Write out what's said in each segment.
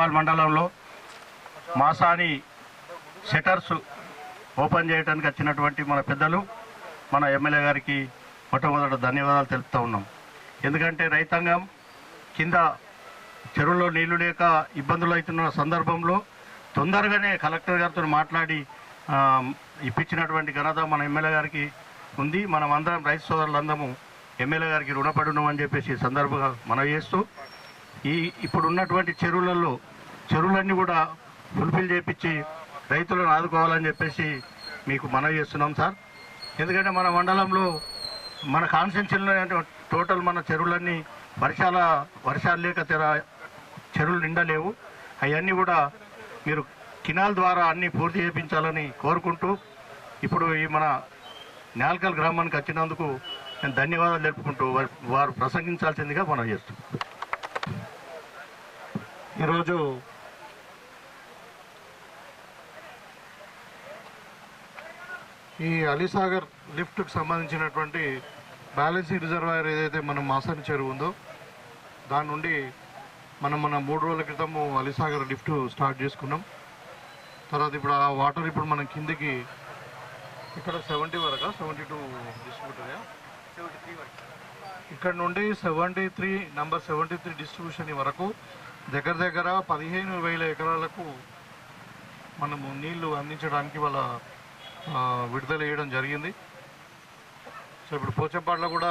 Municipal మండలంలో Masani shutters open చేయడానికి వచ్చినటువంటి మన పెద్దలు మన ఎమ్మెల్యే గారికి మొట్టమొదట ధన్యవాదాలు తెలుపుతూ ఉన్నాం. ఎందుకంటే రైతాంగం కింద చెరువులో నీళ్ళు లేక ఇబ్బందులు అవుతున్న సందర్భంలో తొందరగానే కలెక్టర్ గారితో మాట్లాడి ఇప్పించినటువంటి ఘనత మన ఎమ్మెల్యే గారికి ఉంది. మనం అందరం రైతు సోదరులందరము ఎమ్మెల్యే గారికి రుణపడి ఉన్నామని చెప్పేసి సందర్భంగా మనం చేస్తూ ఈ ఇప్పుడున్నటువంటి చెరువులలో చెరువులన్నీ కూడా ఫుల్ఫిల్ చేపించి రైతులను ఆదుకోవాలని చెప్పేసి మీకు మనవి చేస్తున్నాం సార్. ఎందుకంటే మన మండలంలో మన కాన్సెన్షన్లో టోటల్ మన చెరువులన్నీ వర్షాల వర్షాలు లేక తెరా చెరువులు నిండలేవు అవన్నీ కూడా మీరు కినాల్ ద్వారా అన్నీ పూర్తి చేయించాలని కోరుకుంటూ ఇప్పుడు ఈ మన నేల్కల్ గ్రామానికి వచ్చినందుకు నేను ధన్యవాదాలు తెలుపుకుంటూ వారు- వారు ప్రసంగించాల్సిందిగా మనం చేస్తున్నాం ఈరోజు ఈ అలీసాగర్ లిఫ్ట్కి సంబంధించినటువంటి బ్యాలెన్సింగ్ రిజర్వాయర్ ఏదైతే మనం మాసాని చెరువు ఉందో దాని నుండి మనం మన మూడు రోజుల క్రితము అలీసాగర్ లిఫ్ట్ స్టార్ట్ చేసుకున్నాం. తర్వాత ఇప్పుడు ఆ వాటర్ ఇప్పుడు మనం కిందికి ఇక్కడ సెవెంటీ వరకు సెవెంటీ టూ డిస్ట్రిబ్యూటరా ఇక్కడ నుండి seventy three number seventy three distribution వరకు దగ్గర దగ్గర పదిహేను వేల ఎకరాలకు మనము నీళ్ళు అందించడానికి వాళ్ళ విడుదల చేయడం జరిగింది. సో ఇప్పుడు పోచంపాడులో కూడా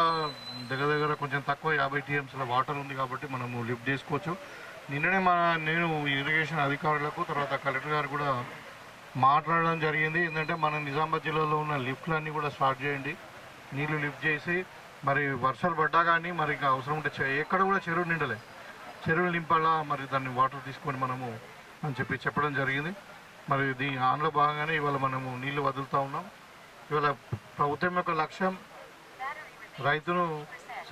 దగ్గర దగ్గర కొంచెం తక్కువ యాభై టీఎంసీల వాటర్ ఉంది కాబట్టి మనము లిఫ్ట్ చేసుకోవచ్చు. నిన్ననే మా నేను ఇరిగేషన్ అధికారులకు తర్వాత కలెక్టర్ గారు కూడా మాట్లాడడం జరిగింది. ఏంటంటే మన నిజామాబాద్ జిల్లాలో ఉన్న లిఫ్ట్లన్నీ కూడా స్టార్ట్ చేయండి. నీళ్ళు లిఫ్ట్ చేసి మరి వర్షాలు పడ్డా కానీ మరి ఇంకా అవసరం ఉంటే ఎక్కడ కూడా చెరువు నిండలే. చెరువులు నింపాలా మరి దాన్ని వాటర్ తీసుకొని మనము అని చెప్పి చెప్పడం జరిగింది. మరి దీని ఆన్లో భాగంగానే ఇవాళ మనము నీళ్ళు వదులుతూ ఉన్నాం. ఇవాళ ప్రభుత్వం యొక్క లక్ష్యం రైతును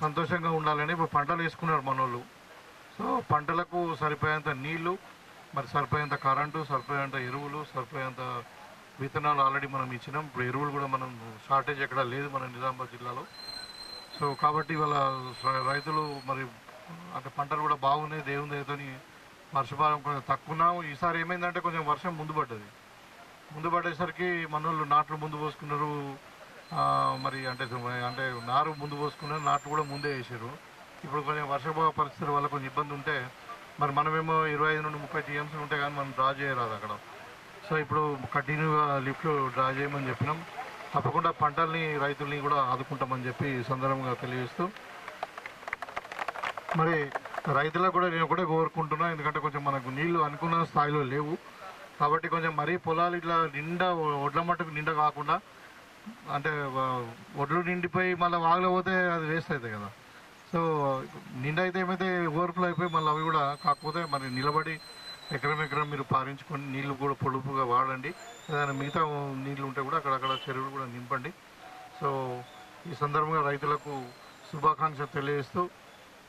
సంతోషంగా ఉండాలని ఇప్పుడు పంటలు వేసుకున్నారు మనోళ్ళు. సో పంటలకు సరిపోయేంత నీళ్ళు మరి సరిపోయేంత కరెంటు సరిపోయేంత ఎరువులు సరిపోయేంత విత్తనాలు ఆల్రెడీ మనం ఇచ్చినాం. ఇప్పుడు ఎరువులు కూడా మనం షార్టేజ్ ఎక్కడ లేదు మన నిజామాబాద్ జిల్లాలో. సో కాబట్టి ఇవాళ రైతులు మరి అంటే పంటలు కూడా బాగున్నాయి దేవుని దయతోని వర్షపాతం కొంచెం తక్కువ ఈసారి ఏమైందంటే కొంచెం వర్షం ముందు పడ్డది. ముందు పడేసరికి మనోళ్ళు నాట్లు ముందు పోసుకున్నారు. మరి అంటే అంటే నారు ముందు పోసుకున్నారు నాట్లు కూడా ముందే వేసారు. ఇప్పుడు కొంచెం వర్షపాత పరిస్థితుల వల్ల కొంచెం ఇబ్బంది ఉంటే మరి మనమేమో ఇరవై ఐదు నుండి ముప్పై టీఎంసీ ఉంటే కానీ మనం డ్రా చేయరాదు అక్కడ. సో ఇప్పుడు కంటిన్యూగా లిఫ్ట్లు డ్రా చేయమని చెప్పినాం. తప్పకుండా పంటల్ని రైతుల్ని కూడా ఆదుకుంటామని చెప్పి సందర్భంగా తెలియజేస్తూ మరి రైతులకు కూడా నేను కూడా కోరుకుంటున్నాను ఎందుకంటే కొంచెం మనకు నీళ్ళు అనుకున్న స్థాయిలో లేవు. కాబట్టి కొంచెం మరీ పొలాలు ఇట్లా నిండా ఒడ్ల మట్టుకు నిండా కాకుండా అంటే ఒడ్లు నిండిపోయి మళ్ళీ వాగులో పోతే అది వేస్ట్ అవుతాయి కదా. సో నిండా అయితే ఏమైతే ఓవర్ఫ్లో అయిపోయి మళ్ళీ అవి కూడా కాకపోతే మరి నిలబడి ఎకరం ఎకరం మీరు పారించుకొని నీళ్ళు కూడా పొడుపుగా వాడండి. ఏదైనా మిగతా నీళ్ళు ఉంటే కూడా అక్కడక్కడ చెరువులు కూడా నింపండి. సో ఈ సందర్భంగా రైతులకు శుభాకాంక్షలు తెలియజేస్తూ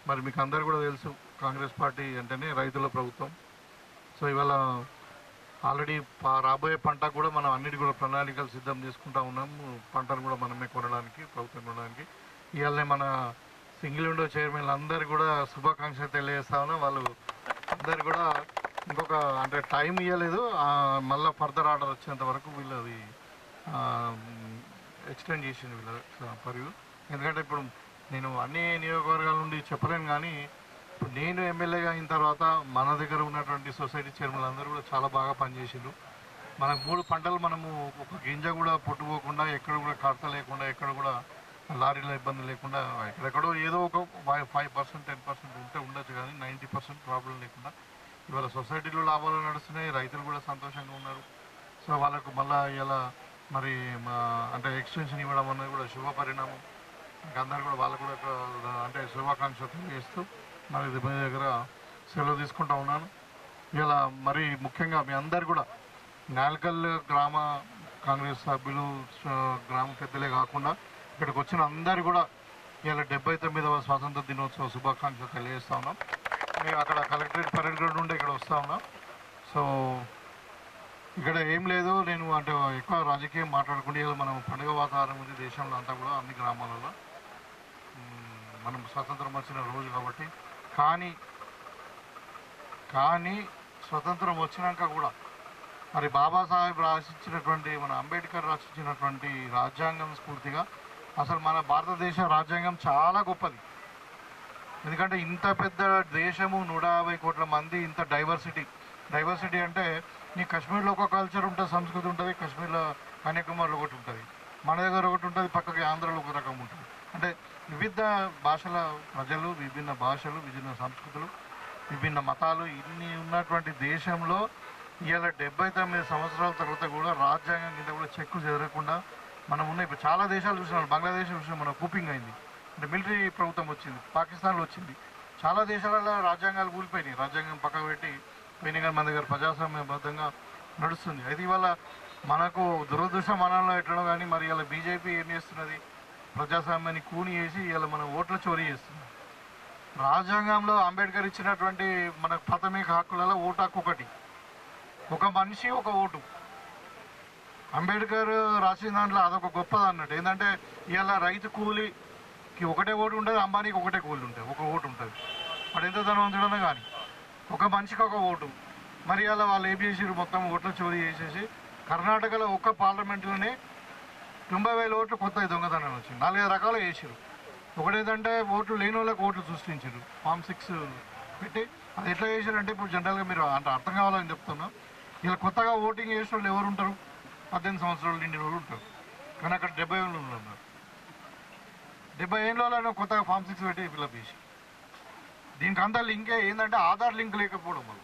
మరి మీకు అందరు కూడా తెలుసు కాంగ్రెస్ పార్టీ అంటేనే రైతుల ప్రభుత్వం. సో ఇవాళ ఆల్రెడీ రాబోయే పంట కూడా మనం అన్నిటి కూడా ప్రణాళికలు సిద్ధం చేసుకుంటా ఉన్నాం. పంటను కూడా మనమే కొనడానికి ప్రభుత్వం కొనడానికి. ఇవాళనే మన సింగిల్ విండో చైర్మన్ అందరు కూడా శుభాకాంక్షలు తెలియజేస్తా ఉన్నాం. వాళ్ళు అందరు కూడా ఇంకొక అంటే టైం ఇవ్వలేదు మళ్ళీ ఫర్దర్ ఆర్డర్ వచ్చేంత వరకు వీళ్ళు అది ఎక్స్టెండ్ చేసింది వీళ్ళ పర్యూ. ఎందుకంటే ఇప్పుడు నేను అన్ని నియోజకవర్గాల నుండి చెప్పలేను కానీ ఇప్పుడు నేను ఎమ్మెల్యేగా అయిన తర్వాత మన దగ్గర ఉన్నటువంటి సొసైటీ చైర్మన్లు అందరూ కూడా చాలా బాగా పనిచేసిండ్రు. మనకు మూడు పంటలు మనము ఒక గింజ కూడా పొట్టుపోకుండా ఎక్కడ కూడా కడత లేకుండా ఎక్కడ కూడా లారీల ఇబ్బంది లేకుండా ఎక్కడెక్కడో ఏదో ఒక ఫైవ్ పర్సెంట్ టెన్ పర్సెంట్ ఉంటే ఉండొచ్చు కానీ నైంటీ పర్సెంట్ ప్రాబ్లం లేకుండా ఇవాళ సొసైటీలో లాభాలు నడుస్తున్నాయి రైతులు కూడా సంతోషంగా ఉన్నారు. సో వాళ్ళకు మళ్ళీ ఇలా మరి అంటే ఎక్స్టెన్షన్ ఇవ్వడం అనేది కూడా శుభపరిణామం. అందరు కూడా వాళ్ళు కూడా అంటే శుభాకాంక్షలు తెలియజేస్తూ మరి ఇది మీ దగ్గర సెలవు తీసుకుంటా ఉన్నాను. ఇలా మరి ముఖ్యంగా మీ అందరు కూడా నాల్కల్ గ్రామ కాంగ్రెస్ సభ్యులు గ్రామ పెద్దలే కాకుండా ఇక్కడికి వచ్చిన అందరు కూడా ఇలా డెబ్బై తొమ్మిదవ స్వాతంత్ర దినోత్సవ శుభాకాంక్షలు తెలియజేస్తా ఉన్నాం. మేము అక్కడ కలెక్టరేట్ పరేడ్ గ్రౌండ్ నుండి ఇక్కడ వస్తా ఉన్నాం. సో ఇక్కడ ఏం లేదు నేను అంటే ఎక్కువ రాజకీయం మాట్లాడుకుంటే మనం పండుగ వాతావరణం ఉంది దేశంలో అంతా కూడా అన్ని గ్రామాలలో. మనం స్వతంత్రం వచ్చిన రోజు కాబట్టి. కానీ కానీ స్వతంత్రం వచ్చినాక కూడా మరి బాబాసాహెబ్ రాసిచ్చినటువంటి మన అంబేద్కర్ రచించినటువంటి రాజ్యాంగం స్ఫూర్తిగా అసలు మన భారతదేశ రాజ్యాంగం చాలా గొప్పది. ఎందుకంటే ఇంత పెద్ద దేశము నూట యాభై కోట్ల మంది ఇంత డైవర్సిటీ. డైవర్సిటీ అంటే నీ కాశ్మీర్లో ఒక కల్చర్ ఉంటుంది సంస్కృతి ఉంటుంది కాశ్మీర్లో కన్యాకుమారిలో ఒకటి ఉంటుంది. మన దగ్గర ఒకటి ఉంటుంది పక్కకి ఆంధ్రలో ఒక రకం ఉంటుంది. అంటే వివిధ భాషల ప్రజలు విభిన్న భాషలు విభిన్న సంస్కృతులు విభిన్న మతాలు ఇన్ని ఉన్నటువంటి దేశంలో ఇవాళ డెబ్బై తొమ్మిది సంవత్సరాల తర్వాత కూడా రాజ్యాంగం కింద కూడా చెక్కు చెదరకుండా మనం ఉన్న ఇప్పుడు చాలా దేశాలు చూసినాం బంగ్లాదేశ్ చూసినాం మనం కూపింగ్ అయింది. అంటే మిలిటరీ ప్రభుత్వం వచ్చింది పాకిస్తాన్లో వచ్చింది. చాలా దేశాలలో రాజ్యాంగాలు కూలిపోయినాయి. రాజ్యాంగం పక్కకు పెట్టి పోయినా కానీ మన దగ్గర ప్రజాస్వామ్యబద్ధంగా నడుస్తుంది. అయితే ఇవాళ మనకు దురదృష్ట మనంలో ఎట్లనో కానీ మరి ఇలా బీజేపీ ఏం చేస్తున్నది? ప్రజాస్వామ్యాన్ని కూని చేసి ఇలా మన ఓట్ల చోరీ చేస్తుంది రాజ్యాంగంలో అంబేద్కర్ ఇచ్చినటువంటి మన ప్రాథమిక హక్కులలో ఓటు హక్కు ఒకటి. ఒక మనిషి ఒక ఓటు. అంబేద్కర్ రాసిన దాంట్లో అదొక గొప్పది అన్నట్టు. ఏంటంటే ఇలా రైతు కూలికి ఒకటే ఓటు ఉంటుంది అంబానీకి ఒకటే కూలి ఉంటుంది ఒక ఓటు ఉంటుంది. వాడు ఎంత ధనవంతుడన్నా కానీ ఒక మనిషికి ఒక ఓటు. మరి అలా వాళ్ళు ఏం చేసారు మొత్తం ఓట్ల చోరీ చేసేసి కర్ణాటకలో ఒక్క పార్లమెంట్లోనే తొంభై వేల ఓట్లు కొత్త దొంగతనం వచ్చింది. నాలుగైదు రకాలు వేసారు ఒకటేదంటే ఓట్లు లేని వాళ్ళకి ఓట్లు సృష్టించారు ఫామ్ సిక్స్ పెట్టి. అది ఎట్లా చేశారంటే ఇప్పుడు జనరల్గా మీరు అంటే అర్థం కావాలని చెప్తున్నా. ఇలా కొత్తగా ఓటింగ్ చేసిన వాళ్ళు ఎవరు ఉంటారు? పద్దెనిమిది సంవత్సరాలు నిండిన వాళ్ళు ఉంటారు. కానీ అక్కడ డెబ్బై ఏళ్ళు ఉన్నారు. డెబ్బై ఏళ్ళలో కొత్తగా ఫామ్ సిక్స్ పెట్టి ఫిల్అప్ చేసి. దీనికి అంతా లింకే ఏంటంటే ఆధార్ లింక్ లేకపోవడం వల్ల.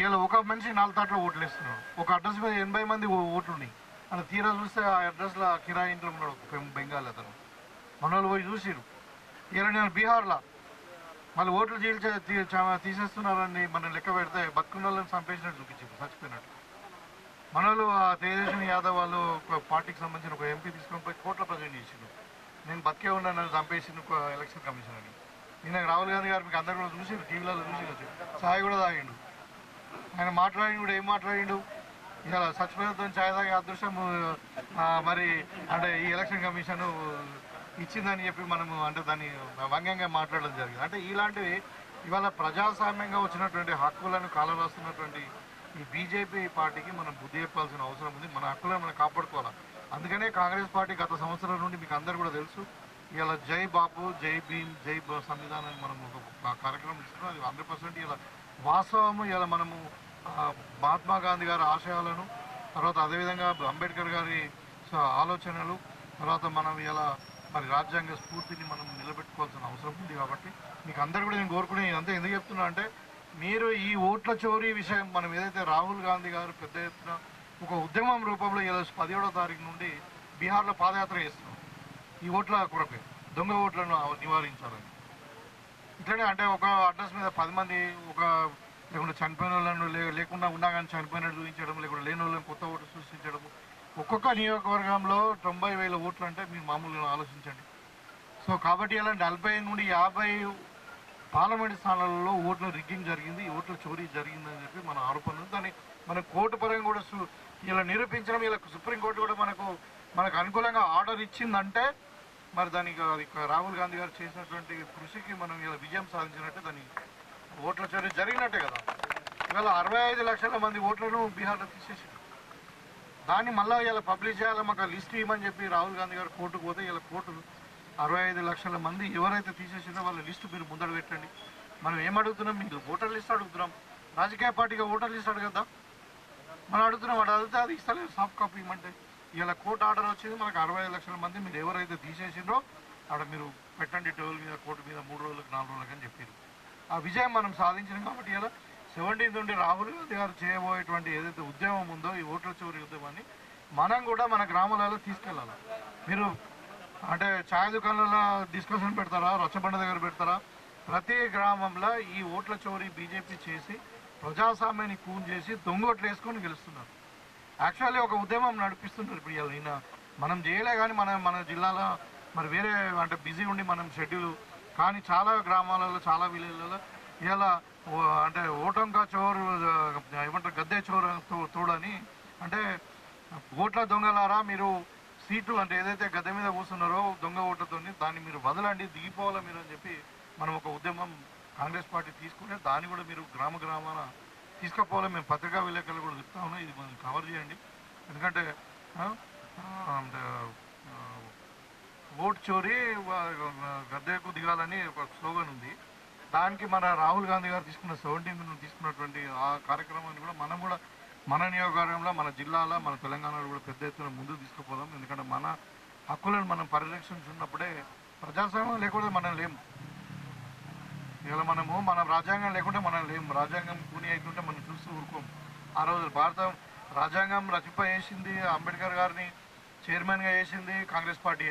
ఇవాళ ఒక మనిషి నాలుగు తాట్లో ఓట్లు వేస్తున్నాడు. ఒక అడ్రస్ మీద ఎనభై మంది ఓ- ఓట్లు ఉన్నాయి అలా తీరా చూస్తే ఆ అడ్రస్లో కిరాయి ఇంట్లో ఉన్నాడు బెంగాల్ అతను. మన వాళ్ళు పోయి చూసిరు ఇలా నేను బీహార్లో. మళ్ళీ ఓట్లు చీల్చే తీ- చా- తీసేస్తున్నారని మనం లెక్క పెడితే బతుకున్న వాళ్ళని చంపేసినట్టు చూపించారు చచ్చిపోయినట్టు. మన వాళ్ళు ఆ తేజస్విని యాదవ్ వాళ్ళు ఒక పార్టీకి సంబంధించిన ఒక ఎంపీ తీసుకొని పోయి కోట్ల ప్రజెంట్ చేసిండు నేను బతికే ఉన్నాను నన్ను చంపేసిండు ఒక ఎలక్షన్ కమిషన్ అని. నిన్న రాహుల్ గాంధీ గారు మీకు అందరు కూడా చూసి టీవీలలో చూసి ఛాయ్ కూడా తాగిండు. ఆయన మాట్లాడి కూడా ఏం మాట్లాడిండు? ఇలా చచ్చిపోయినతో ఛాయ్ తాగే అదృష్టం మరి అంటే ఈ ఎలక్షన్ కమిషన్ ఇచ్చిందని చెప్పి మనము అంటే దాన్ని వ్యంగ్యంగా మాట్లాడడం జరిగింది. అంటే ఇలాంటివి ఇవాళ ప్రజాస్వామ్యంగా వచ్చినటువంటి హక్కులను కాలరాస్తున్నటువంటి ఈ బీజేపీ పార్టీకి మనం బుద్ధి చెప్పాల్సిన అవసరం ఉంది. మన హక్కులను మనం కాపాడుకోవాలి? అందుకనే కాంగ్రెస్ పార్టీ గత సంవత్సరం నుండి మీకు అందరు కూడా తెలుసు ఇలా జై బాపు జై భీమ్ జై సంవిధానాన్ని మనం ఒక కార్యక్రమం ఇస్తున్నాం అది హండ్రెడ్ పర్సెంట్ ఇలా వాస్తవము. ఇలా మనము మహాత్మా గాంధీ గారి ఆశయాలను తర్వాత అదేవిధంగా అంబేద్కర్ గారి ఆలోచనలు తర్వాత మనం ఇలా మరి రాజ్యాంగ స్ఫూర్తిని మనం నిలబెట్టుకోవాల్సిన అవసరం ఉంది కాబట్టి మీకు అందరు కూడా నేను కోరుకునే అంతా ఎందుకు చెప్తున్నా అంటే మీరు ఈ ఓట్ల చోరీ విషయం మనం ఏదైతే రాహుల్ గాంధీ గారు పెద్ద ఎత్తున ఒక ఉద్యమం రూపంలో ఇలా పదిహేడో తారీఖు నుండి బీహార్లో పాదయాత్ర చేస్తున్నాం. ఈ ఓట్ల కొరకే దొంగ ఓట్లను నివారించాలని. ఇట్లనే అంటే ఒక అడ్రస్ మీద పది మంది ఒక లేకుండా చనిపోయిన వాళ్ళను లే- లేకుండా ఉన్నా కానీ చనిపోయినట్టు చూపించడం లేకుండా లేని వాళ్ళని కొత్త ఓట్లు సృష్టించడం ఒక్కొక్క నియోజకవర్గంలో తొంభై వేల ఓట్లు అంటే మీరు మామూలుగా ఆలోచించండి. సో కాబట్టి ఇలా నలభై నుండి యాభై పార్లమెంట్ స్థానాలలో ఓట్ల రిగ్గింగ్ జరిగింది ఈ ఓట్ల చోరీ జరిగిందని చెప్పి మన ఆరోపణలు. దాన్ని మన కోర్టు పరంగా కూడా ఇలా నిరూపించడం ఇలా సుప్రీంకోర్టు కూడా మనకు మనకు అనుకూలంగా ఆర్డర్ ఇచ్చిందంటే మరి దానికి అది రాహుల్ గాంధీ గారు చేసినటువంటి కృషికి మనం ఇలా విజయం సాధించినట్టే దాన్ని ఓట్ల చోరీ జరిగినట్టే కదా. ఇవాళ అరవై ఐదు లక్షల మంది ఓట్లను బీహార్లో తీసేసారు దాన్ని మళ్ళీ ఇలా పబ్లిష్ చేయాలి మాకు లిస్ట్ ఇవ్వమని చెప్పి రాహుల్ గాంధీ గారు కోర్టుకు పోతే ఇలా కోర్టు అరవై ఐదు లక్షల మంది ఎవరైతే తీసేసిందో వాళ్ళ లిస్టు మీరు ముందర పెట్టండి. మనం ఏం అడుగుతున్నాం? మీరు ఓటర్ లిస్ట్ అడుగుతున్నాం. రాజకీయ పార్టీగా ఓటర్ లిస్ట్ అడగద్దా? మనం అడుగుతున్నాం వాడు అడిగితే అది ఇస్తలేదు సాఫ్ట్ కాపీ ఇవ్వమంటే. ఇలా కోర్టు ఆర్డర్ వచ్చింది మనకు అరవై ఐదు లక్షల మంది మీరు ఎవరైతే తీసేసిండ్రో అక్కడ మీరు పెట్టండి టోల్ మీద కోర్టు మీద మూడు రోజులకు నాలుగు రోజులకు అని చెప్పారు ఆ విజయం మనం సాధించినాం కాబట్టి ఇలా సెవెంటీన్త్ నుండి రాహుల్ గాంధీ గారు చేయబోయేటువంటి ఏదైతే ఉద్యమం ఉందో ఈ ఓట్ల చివరి ఉద్యమాన్ని మనం కూడా మన గ్రామాలలో తీసుకెళ్ళాలి. మీరు అంటే ఛాయ్ దుకాణాలలో డిస్కషన్ పెడతారా రచ్చబండ దగ్గర పెడతారా? ప్రతి గ్రామంలో ఈ ఓట్ల చోరీ బీజేపీ చేసి ప్రజాస్వామ్యాన్ని కూన్ చేసి దొంగోట్లు వేసుకొని గెలుస్తున్నారు. యాక్చువల్లీ ఒక ఉద్యమం నడిపిస్తున్నారు ఇప్పుడు ఇవాళ మనం చేయలే కానీ మన మన జిల్లాలో మరి వేరే అంటే బిజీ ఉండి మనం షెడ్యూల్ కానీ చాలా గ్రామాలలో చాలా విలేజ్లలో ఇలా అంటే ఓటంకా చోరు ఏమంటారు గద్దె చోరు తో- తోడని అంటే ఓట్ల దొంగలారా మీరు సీటు అంటే ఏదైతే గద్దె మీద కూర్చున్నారో దొంగ ఓట్లతో దాన్ని మీరు వదలండి దిగిపోవాలా మీరు అని చెప్పి మనం ఒక ఉద్యమం కాంగ్రెస్ పార్టీ తీసుకునే దాన్ని కూడా మీరు గ్రామ గ్రామాన తీసుకపోవాలి. మేము పత్రికా విలేకరులు కూడా చెప్తా ఉన్నాం. ఇది మనం కవర్ చేయండి. ఎందుకంటే అంటే, ఓట్ చోరీ గద్దెకు దిగాలని ఒక స్లోగన్ ఉంది. దానికి మన రాహుల్ గాంధీ గారు తీసుకున్న సెవెంటీన్త్ తీసుకున్నటువంటి ఆ కార్యక్రమాన్ని కూడా మనం కూడా మన నియోజకవర్గంలో మన జిల్లాలో మన తెలంగాణలో కూడా పెద్ద ఎత్తున ముందుకు తీసుకుపోదాం. ఎందుకంటే మన హక్కులను మనం పరిరక్షించున్నప్పుడే ప్రజాస్వామ్యం లేకుండా మనం లేము ఇలా మనము మనం రాజ్యాంగం లేకుంటే మనం లేము రాజ్యాంగం కూని అయితుంటే మనం చూస్తూ ఊరుకోం. ఆ రోజు భారత రాజ్యాంగం రచిప చేసింది అంబేద్కర్ గారిని చైర్మన్గా చేసింది కాంగ్రెస్ పార్టీ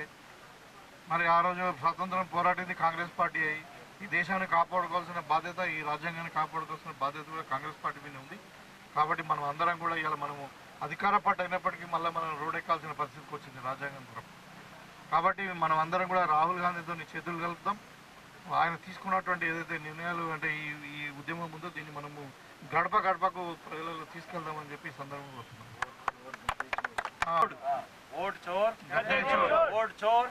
మరి ఆ రోజు స్వతంత్రం పోరాడింది కాంగ్రెస్ పార్టీ అయి ఈ దేశాన్ని కాపాడుకోవాల్సిన బాధ్యత ఈ రాజ్యాంగాన్ని కాపాడుకోవాల్సిన బాధ్యత కూడా కాంగ్రెస్ పార్టీ మీద ఉంది. కాబట్టి మనం అందరం కూడా ఇవాళ మనము అధికార పార్టీ అయినప్పటికీ మళ్ళీ మనం రోడెక్కాల్సిన పరిస్థితికి వచ్చింది రాజ్యాంగం తరపు కాబట్టి మనం అందరం కూడా రాహుల్ గాంధీతో చేతులు కలుపుతాం ఆయన తీసుకున్నటువంటి ఏదైతే నిర్ణయాలు అంటే ఈ ఈ ఉద్యమం ఉందో దీన్ని మనము గడప గడపకు ప్రజలలో తీసుకెళ్దామని చెప్పి సందర్భం సందర్భంగా వస్తున్నాం ಓಡ್ ಚೋರ್ ಓಡ್ ಚೋರ್